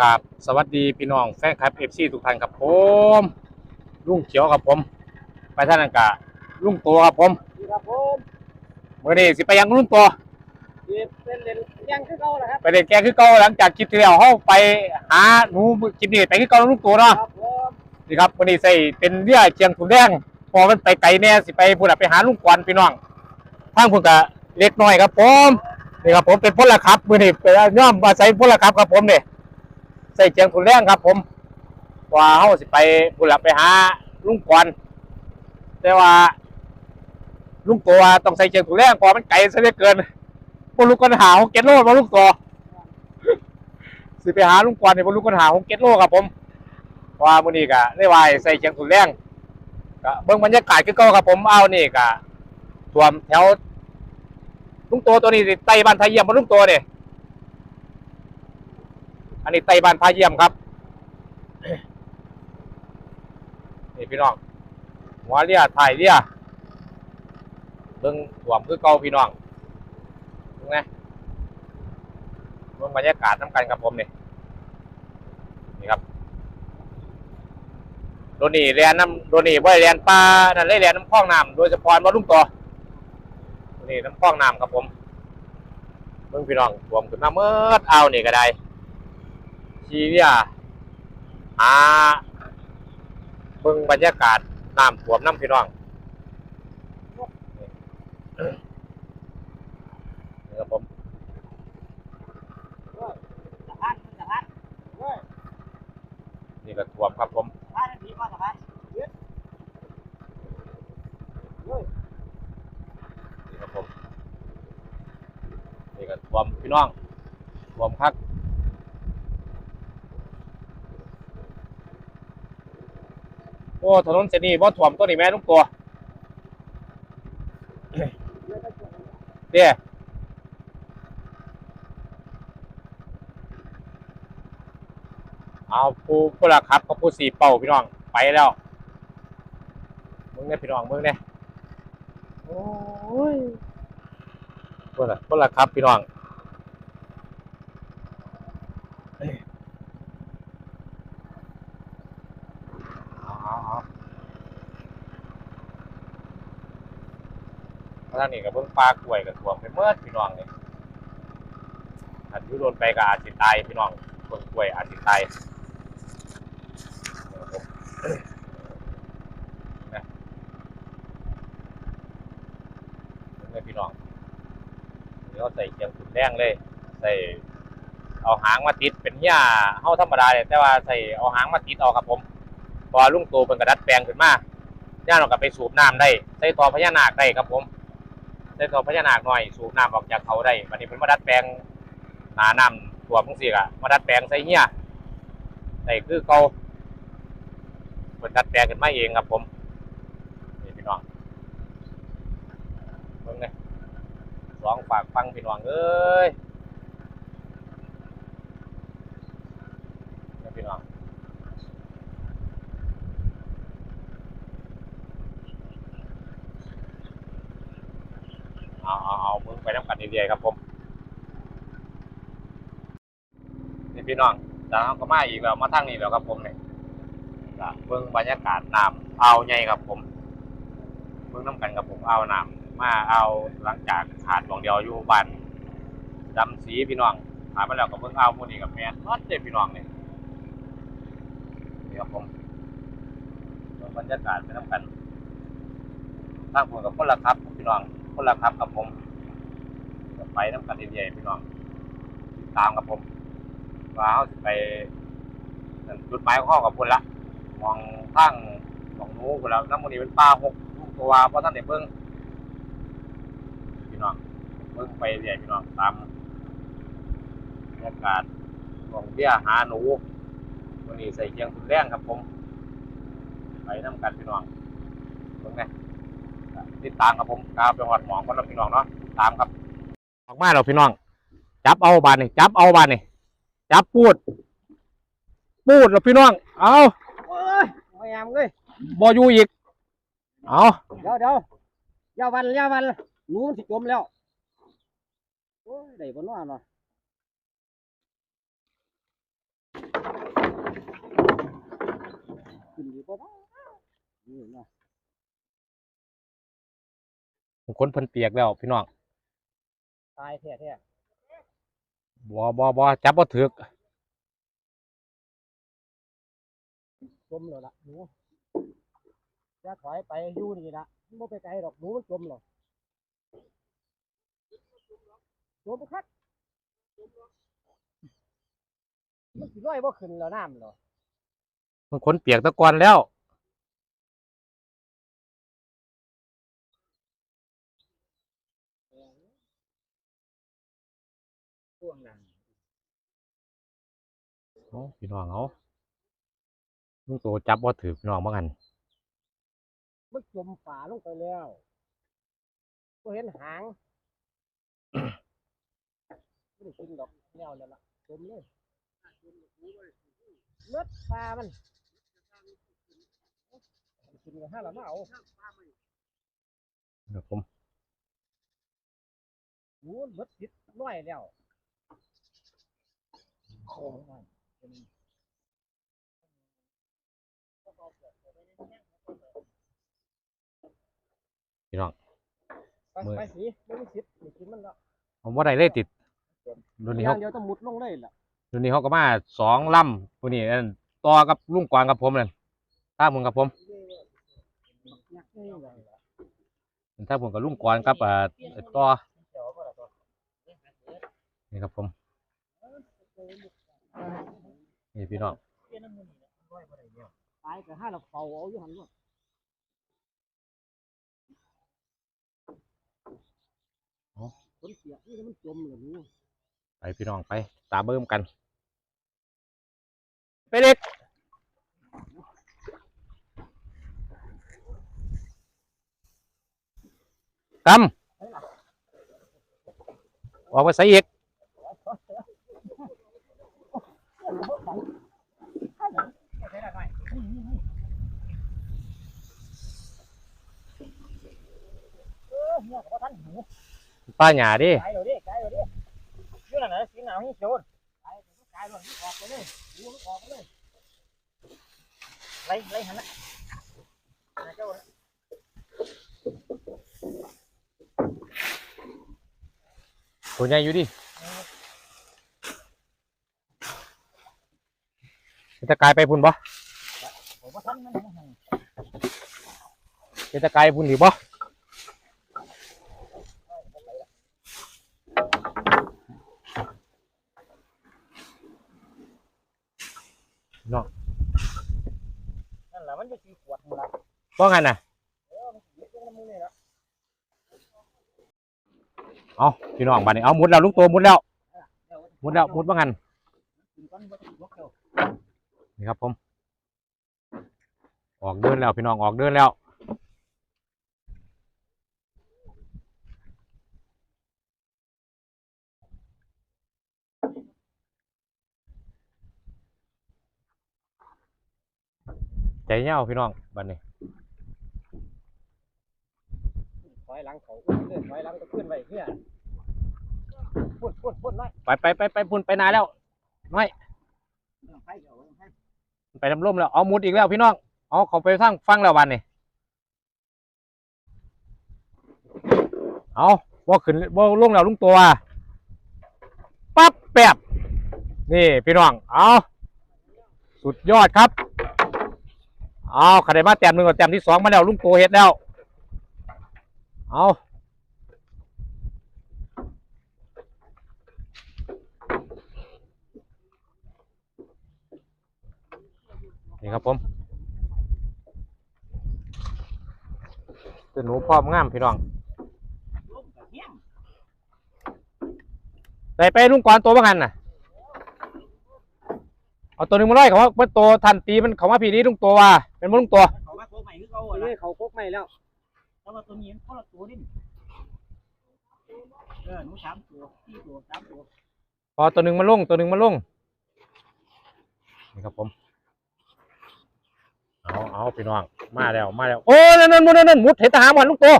กับสวัสดีพี่น้องแฟนคลับเอฟซีทุกท่านครับผมลุงเขียวครับผม ไปท่านนันกะลุงตัวครับผมครับผมเมื่อนี้สิไปยังลุงตัวสิเป็นเล่นยังคือเก่าแหละครับไปเด็นแกคือเก่าหลังจากคลิปที่แล้วเขาไปหาหนูคลิปนี้ไปคือเก่าลุงตัวเนาะครับผมนี่ครับวันนี้ใส่เป็นเรือเชียงถุงแดงพอมันไปไกลแน่สิไปพูดไปหาลุงกวนพี่น้องทางพูดกะเล็กน้อยครับผมนี่ครับผมเป็นพลขับมือนี่เป็นย่อมมาใส่พลขับครับผมเนี่ย ใส่เชียงถุงแดงครับ ผมว่าเขาสิไปบุหลับไปหาลุงกวนแต่ว่า ลุงตัวต้องใส่เชียงถุงแดงเพอมันไกลซะเหลือเกินพวกลูกกันหาหกเก็ตโลมาลุงตัวสิไปหาลุงกวนเนี่ยพวกลูกกันหาหกเก็ตโลครับผมพราะว่ามื้อนี้ก็ได้วาใส่เชียงถุงแดงก็เบิ่งบรรยากาศคือเก่าครับผมเอานี่ก็ท่วมแถวลุงตัวตัวนี้สิไต่บ้านพาเยี่ยมมาลุงตัวเนี่ย อันนี้ไต่บ้านพาเยี่ยมครับนี่พี่น้องหัวเรียถ่ายเรียเบิ่งถ่วมคือเก่าพี่น้องเบิ่งนะเบิ่งบรรยากาศน้ำกันครับผมนี่นี่ครับโดนี่เรียนน้ำโดนี่บ่ได้เรียนปลานั่นเลยเรียนน้ำคลองน้ำโดยเฉพาะว่าลุงตัวนี่น้ำคลองน้ำครับผมเบิ่งพี่น้องถ่วมขึ้นมาเมื่อเอานี่ก็ได้ ชีเรียหาเบิ่งบรรยากาศน้ำท่วมน้ำพี่น้องนี่ครับผมนี่ก็ท่วมครับผมนี่ครับผมนี่ก็ท่วมพี่น้องท่วมคัก โอ้ถนนเส้นนี้บ่ท่วมตัวนี้แม่ทุกตัวเด้เอาผู้ผู้ละครับกับผู้สีเป่าพี่น้องไปแล้วมึงเนี่ยพี่น้องมึงเนี่ยโอ้ยคนละคนละครับพี่น้องเอาเอาเอาแล้วทางนี้กับเบิ้งปลากล้วยกับถั่วไปเมื่อพี่น้องเนี่ยถ้าอยุโดนไปก็อาจิตายพี่น้องต้นกล้วยอาจิตายนะครับผมนะเพื่อนพี่น้องเดี๋ยวใส่เกียงขุนแดงเลย ใส่เอาหางมาติดเป็นหญ้าเฮาธรรมดาเลยแต่ว่าใส่เอาหางมาติดเอาครับผม พอลุงโตเป็นกระดัดแปลงขึ้นมาย่าเราก็ไปสูบน้ำได้ ใส่ตอพญานาคได้ครับผม ใส่ต่อพญานาคหน่อยสูบน้ำออกจากเขาได้วันนี้ผมมาดัดแปลงหนาน้ำตัวพังสิกะมาดัดแปลงใส่เหี้ยใส่คือเขาเป็นดัดแปลงขึ้นมาเองครับผมนี่พี่น้องเบิ่งเลยสองฝากฟังพี่น้องเอ้ยพี่น้องเอาเอาเอามึง ไปน้ำกันดีๆครับผมนี่พี่น้องจากนั้นก็มาอีกแล้วมาทางนี้แล้วครับผมเนี่ยก็เบิ่งบรรยากาศน้ำเอาใหญ่ครับผมเบิ่งน้ำกันกับผมเอาน้ำมาเอาหลังจากขาดดวงเดียวอยู่บ้านดำสีพี่น้องผ่านมาแล้วก็เบิ่งเอาพวกนี้กับแม่นอดเด้พี่น้องเนี่ยนี่ครับผมบรรยากาศไปน้ำกันทางผมกับคนละครับพี่น้องคนละครับกับผม ไปน้ำกันเรื่อยๆพี่น้องตามกับผมว่าเขาสิไปจุดหมายของเขากับคนละมองทางของหนู้คนละน้ำมันนี้เป็นป่าหกลูกตัวเพราะท่านเด็กเบิ้งพี่น้องเบิ้งไปเรื่อยพี่น้องตามบรรยากาศของเบี้ยหาหนูวันนี้ใส่เคียงสุดแรงครับผม ไปน้ำกันพี่น้องเบิ่งไงติดตามครับผมกาวไปหอดหมองกันแล้วพี่น้องเนาะตามครับ ออกมาเราพี่น้อง จับเอาบานนี่จับเอาบานนี่จับพูด พูดเราพี่น้อง เอาโอ้ยไม่ยามเลยบอยู่อีก เอาเดี๋ยวเดี๋ยวยาวันยาวันหนูมันสิจมแล้วโอ้ยได้บนว่าเนาะขึ้นอยก็ได้นี่คนพันเปียกแล้วพี่น้อง ตายแท้แท้บ่บ่บ่จับบ่ถึกจมเลยล่ะหนูจะถอยไปอยู่นี่ละมันบ่ไปไกลดอกหนูมันจมหรอกจมคักมันสิลอยบ่ขึ้นแล้วน้ำเหรอมันคนเปียกตะกอนแล้ว ช่วงนั้นเอาพี่น้องเอาลุงโตจับบ่ถึกพี่น้องบ่กันมันจมฝาลงไปแล้วก็เห็นหางไม่ได้กินดอกแนวนั่นละจมเลยเลือดปลามันกินกันห้าละมาเอาครับผมหนูเลือดติดน้อยแล้ว โอ้ยพี่น้องไปไปสิไม่มีสิทธิ์ไม่กินมันแล้วผมบ่ได้เลยติดรุ่นนี้ย่าเขางเดียวต้องมุดลงเลยล่ะรุ่นนี้เขาก็มาสองลำผู้นี้อันต่อกับลุงกวางกับผมนั่นถ้าผมกับผมยักษ์นี่เลยล่ะถ้าผมกับลุงกวางกับเอ่อต่อเดี๋ยวก็ละตัวนี่ครับผม นี่พี่น้องตายแต่ห้าละเฝ้าเอาอยู่หันหมดคนเสียนี่มันจมเลยหนูไปพี่น้องไปตามเบิ่มกัน ไปเด็กกำออกไปใส่อีก เออเนี่ยก็ท่านหู ป้าหยาดิไกลเลยดิไกลเลยดิอยู่นั่นน่ะสีหนาวให้โจรไกลไกลเลยออกไปเลยดูออกไปเลยไล่ไล่หันละนายเจ้าน่ะตัวใหญ่อยู่ดิจะกลายไปพุ่นบ่ผมว่าท่านมันมันจะกลายพุ่นดีบ่น้องนั่นแหละมันจะสีขวดหมดละว่าไงน่ะเออมันสีตรงน้ำมือนี่ละเอาพี่น้องบ้านนี้เอามุดแล้วลุงตัวมุดแล้วเดี๋ยวมุดแล้วมุดว่างันกิ นก้อนบ่ต้องยกเดียวนี่ครับผม ออกเดินแล้วพี่น้องออกเดินแล้วใจเย้าพี่น้องบ้านนี้ถอยหลังเขาอุ้ยเลยถอยหลังก็ขึ้นไปเนี่ยพุ่นพุ่นพุ่นน้อยไปไปไปไปพุ่นไปนายแล้วให้เดี๋ยวให้ ไปลำร่มแล้วเอามุดอีกแล้วพี่น้องเอาเขาไปฟังฟังแล้ววันนี้เอาว่าขึ้นว่าลงแล้วลุงตัวปั๊บแปบนี่พี่น้องเอาสุดยอดครับเอาขันได้มาแต้มหนึ่งกับแต้มที่สองมาแล้วลุงตัวเฮ็ดแล้วเอา ครับผมเจะหนูพร้อมงามพี่น้องลงกับเที่ยงใส่ไปลุงก่อนตัวว่างันน่ะ เอาตัวหนึ่งมาไล่เขาว่าเป็นตัวทันตีมันเขามาผีนี้ลุงตัวว่าเป็นมันลุงตัวเขามาโคกใหม่คือเขาอะเลยเขาโคกใหม่แล้วแต่ว่าตัวนี้มันคนละตัวดิเออหนูสามตัวสี่ตัวสามตัวพอตัวหนึ่งมาลงตัวหนึ่งมาลงนี่ครับผม เอาเอาพี่น้อง มาแล้ว มาแล้ว โอ้นั่นนั่นนั่นนั่นมุดเห็นทหารหมดลุงตัว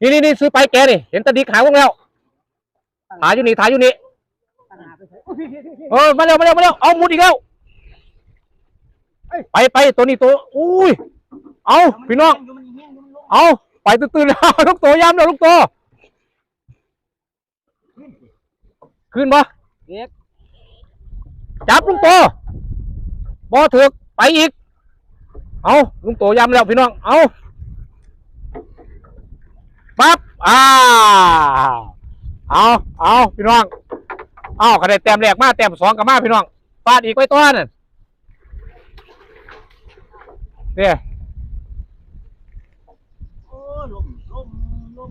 นี่นี่นี่ซื้อไปแกนี่เห็นตะดีขายวงแล้วถ่ายอยู่นี่ถ่ายอยู่นี่ปัญหาไปใช้โอ้ยพี่พี่พี่พี่เออมาแล้วมาแล้วมาแล้วเอามุดอีกแล้วไปไปตัวนี้ตัวอุ้ยเอาพี่น้องอยู่มันเฮี้ยงอยู่มันลงเอาไปตื่นๆแล้วลูกตัวย้ำแล้วลูกตัวขึ้นปะเด็กจับลูกตัวบ่ถึกไปอีก เอาลุงตัวย้ำแล้วพี่น้อง เอาปั๊บอ่าเอาเอาพี่น้อง เอาคะแนนแต้มแรกมาแต้มสองกับมาพี่น้องฟาดอีกไว้ตัวนั่นเนี่ยโอ้ลมลมลม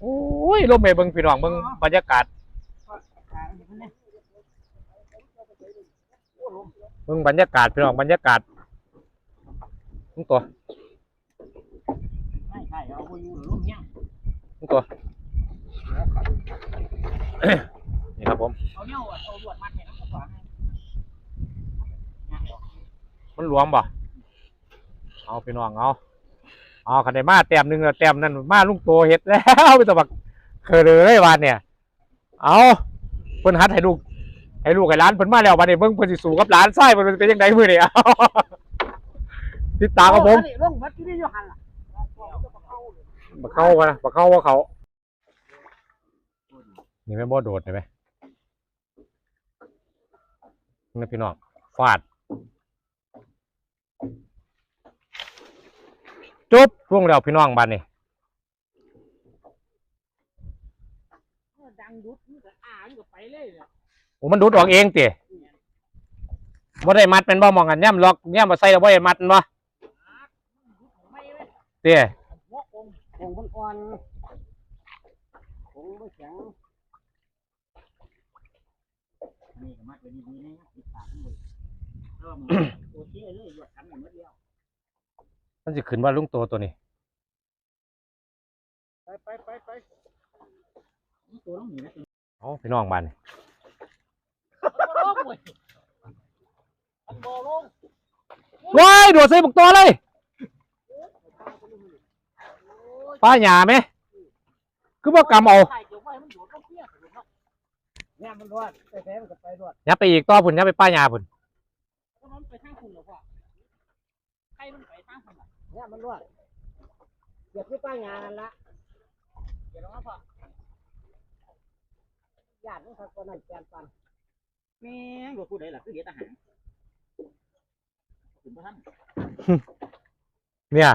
โอ้ยลมเมเบิงพี่น้องเบิงบรรยากาศ อ่าเดี๋ยวมันเนี่ยโอ้ล มเบิ่งบรรยากาศพี่น้องบรรยากาศลุงตัวใช่ใช่เอาไปอยู่ลมเฮี้ยงลุงตัวนี่ครับผมเอาเนี่ยเอาลวมัดให้น้ำกระป๋องให้มันหลวมบ่เอาพี่น้องเอาเอาคันได้มาแต้มหนึ่งแล้วแต้มนั้นมาลุงโตเฮ็ดแล้วไปตะบักเคยเลยวานเนี่ย เอาเพิ่นฮัดให้ลูก ให้ลูกให้หลานเพิ่นมาแล้ววันนี้เบิ่งเพิ่นสิสู้กับหลานไส้เพิ่นเป็นจังไดมื้อนี้เอาติดตามครับผมลงมัดที่นี่อยู่หันล่ะบักเข้ากันนะบักเข้าว่าเขานี่แม่นบ่โดดเห็นไหมนี่พี่น้องฟาดจบร่วงแล้วพี่น้องบ้านนี่ดังดุดมันก็อ่านก็ไปเลยแหละ โอ้มันดูดออกเองติบ่ได้มัดเป็นบ่มองกันย่ำล็อกย่ำมาใส่แล้วบ่ได้มัดแม่นบ่ไม่เลยเตี้ยหัวคงคงมันอ่อนคงไม่แข็งนี่ก็มัดไว้ดีๆนะติดปากมันเลยแล้วมันโอเคเลยหยดทำอย่างเมื่อเดียวมันสิขึ้นว่าลุงโตตัวนี้ไปไปไปไปตัวต้องหนีนะเอาพี่น้องบ้านนี่ตัว ลงเว้ยมันบ่ลงว้ายโดดใส่บักตัวเลยป้าหยาไหมคือบ่กำเอาเกี่ยไว้มันโดดลงเพี้ยสุดเนาะเนี่ยมันรอดไปแพ้มันก็ไปรอดยับไปอีกต่อพุ่นยับไปป้าหยาพุ่นเพราะมันไปทางคุณหรอพ่อใครมันไปทางคุณล่ะเนี่ยมันรอดเกี่ยวกับป้ายงานนั่นละเกี่ยวกับพ่อญาติมันเขาคนนั้นแกนปัน แม่งบ่พูดได้ล่ะคือเฮ็ดอาหารถึงบ่ทันเนี่ย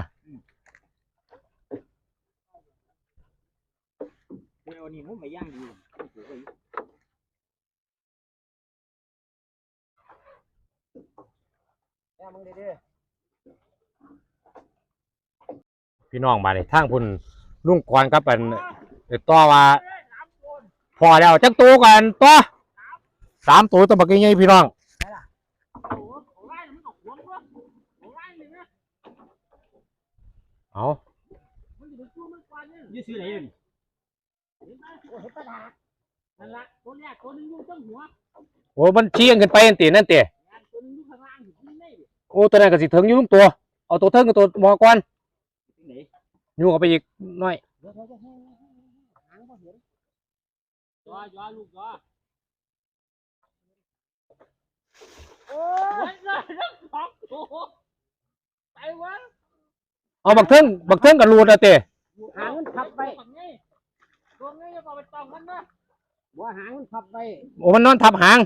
เดี๋ยวนี้มันไม่ย่างดีแม่มึงดีพี่น้องบ้านนี่ทางพุ่นลุงกรครับเป็นไอ้ต่อว่าพอแล้วจักตัวกันตัว สามตัวตัวบักใหญ่ๆพี่น้องเอายืดซื้อไหนเลยโอ้เห็ดปลาดานั่นละตัวแรกตัวนึงอยู่ตั้งหัวโอ้มันเชียงขึ้นไปนั่นตีนั่นตีงานตัวนึงอยู่ข้างล่างอยู่ที่ไหนดิโอ้ตัวนั้นก็สิถึงอยู่ลุงตัว เอาตัวเทิงกับตัวหมอก่อนที่ไหนอยู่เข้าไปอีกหน่อยเดี๋ยวเดี๋ยวเดี๋ยวหางบ่เห็นย่อย่ อลูกย่ออ้ยเลยทั้งสองตัวไปวะเอาบักเทิงบักเทิงกับรูดอะเต้หางมันพับไปตัวนี้จะเอาไปตองมันนะหัวหางมันพับไปโอ้มันนอนทับหาง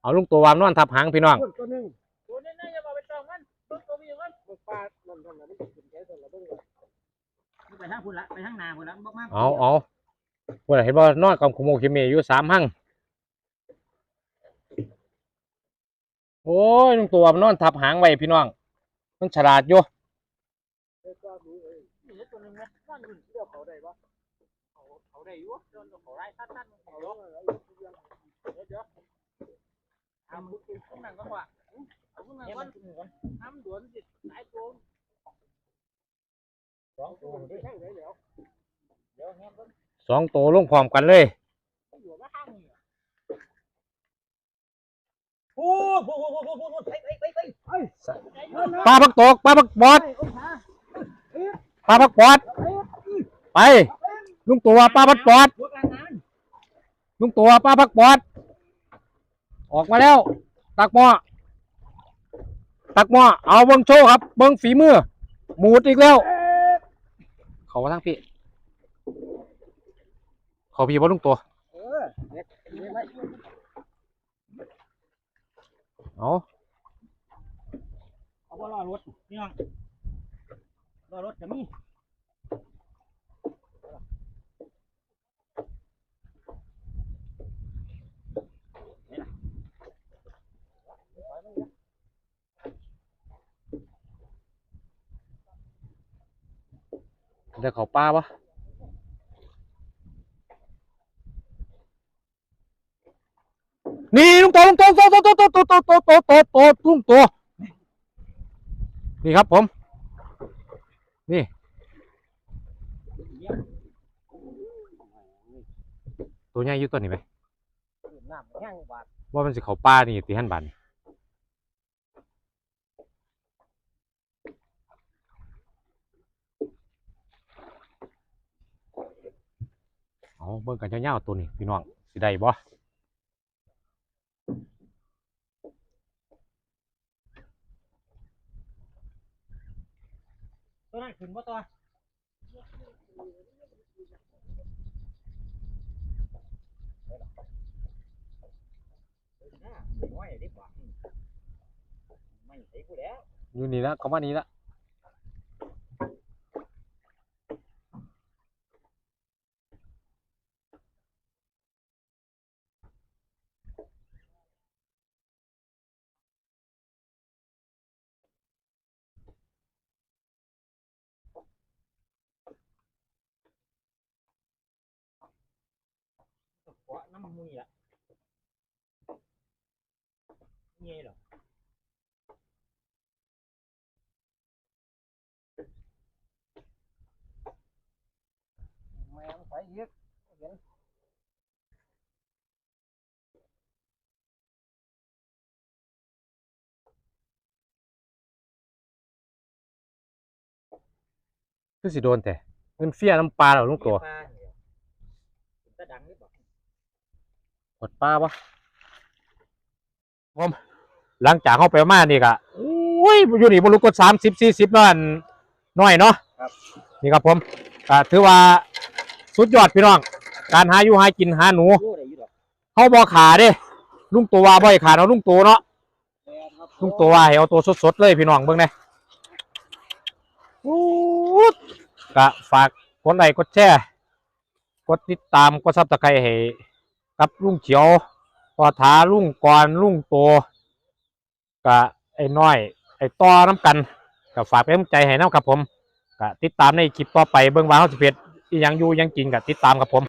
เอาลุงตัววามนอนทับหางพี่น้องตัวนึงตัวนี้จะเอาไปตองมันตัวตัวมีมันปลามันทำอะไรไม่ถึงใจตัวละเบิ่งไปทางพุ่นละไปทางนาพุ่นละบอกมาเอาเอาว่าเห็นว่านอนกับขโมยขิเมอยู่สามหัง โอ้ยลุงตัวมันนอนทับหางไว้พี่น้อง มันฉลาดอยู่นี่ตัวนึงนะนั่นมันเลือกเขาได้ปะเขาเขาได้อยู่โดนเขาไล่ท่านท่านเขาลงเดี๋ยวเดี๋ยวทำบุญขึ้นนั่งก็ว่าเองก่อนทำด่วนสิสายตัวสองตัวได้แค่ไหนเดี๋ยวเดี๋ยวแห้งก็สองตัวลงพร้อมกันเลยมาข้างนี่ โอ้โหโอ้โหโอ้โหไปไปไปไปไปปลาพักตกปลาพักบอดปลาพักบอดไป ลุงตัวปลาพักบอดลุงตัวป้าพักปอดออกมาแล้ว ตักหม้อตักหม้อเอาเบิ้งโชว์ครับ เบิ้งฝีมือ หมูดอีกแล้ว เขามาทั้งพี่เขาพี่บ่ลุงตัว เออเด็กเด็กไว้เอาเอาบ่รอรถพี่น้องรอรถจะมีเดี๋ยวเขาป้าปะ นี่ลุงตัวลุงตัวตัวตัวตัวตัวตัวตัวตัวตัวตัวลุงตัวนี่ครับผม นี่ตัวใหญ่อยู่ตัวนี้ไหมว่ามันสิเขาป้านี่ตีหันบันเอาเบิ่งกันเงาวๆตัวนี้พี่น้องสิได้บ่ ตัวนั้นขึ้นบ่ตัวไม่ได้บ่ไม่ใช่กูแล้วอยู่นี่ละเขามานี่ละ mulla hielo mày không phải giết. Vậy. Cứ gì đồn thế? Nên phía năm pa là lúc tuổi หดปลาปะผมหลังจากเข้าไปมานี่ก็อุ้ยอยู่นี่บรุกดสามสิบสี่สิบนั่นน้อยเนาะครับนี่ครับผมก็ถือว่าสุดยอดพี่น้อง การหาอยู่หากินหาหนูรู้ได้อยู่หรอกเขาบอขาเด้ลุงตัวว่าบ่ให้ขาเนาะลุงตัวเนาะแม่ครับลุงตัวว่าให้เอาตัวสดๆเลยพี่น้องเบิ่งเด้อู้ดก็ฝากกดไลค์กดแชร์กดติดตามกดซับสไครต์ให้ กับลุงเขียวพอถาลุงกรลุงโตกับไอ้น้อย ไอ้ต่อน้ำกันกับฝากเป็นกำลังใจให้น้ำครับผมกับติดตามในคลิปต่อไปเบื้องว่าเขาสิเพ็ดอีหยังอยู่ยังกินกับติดตามครับผม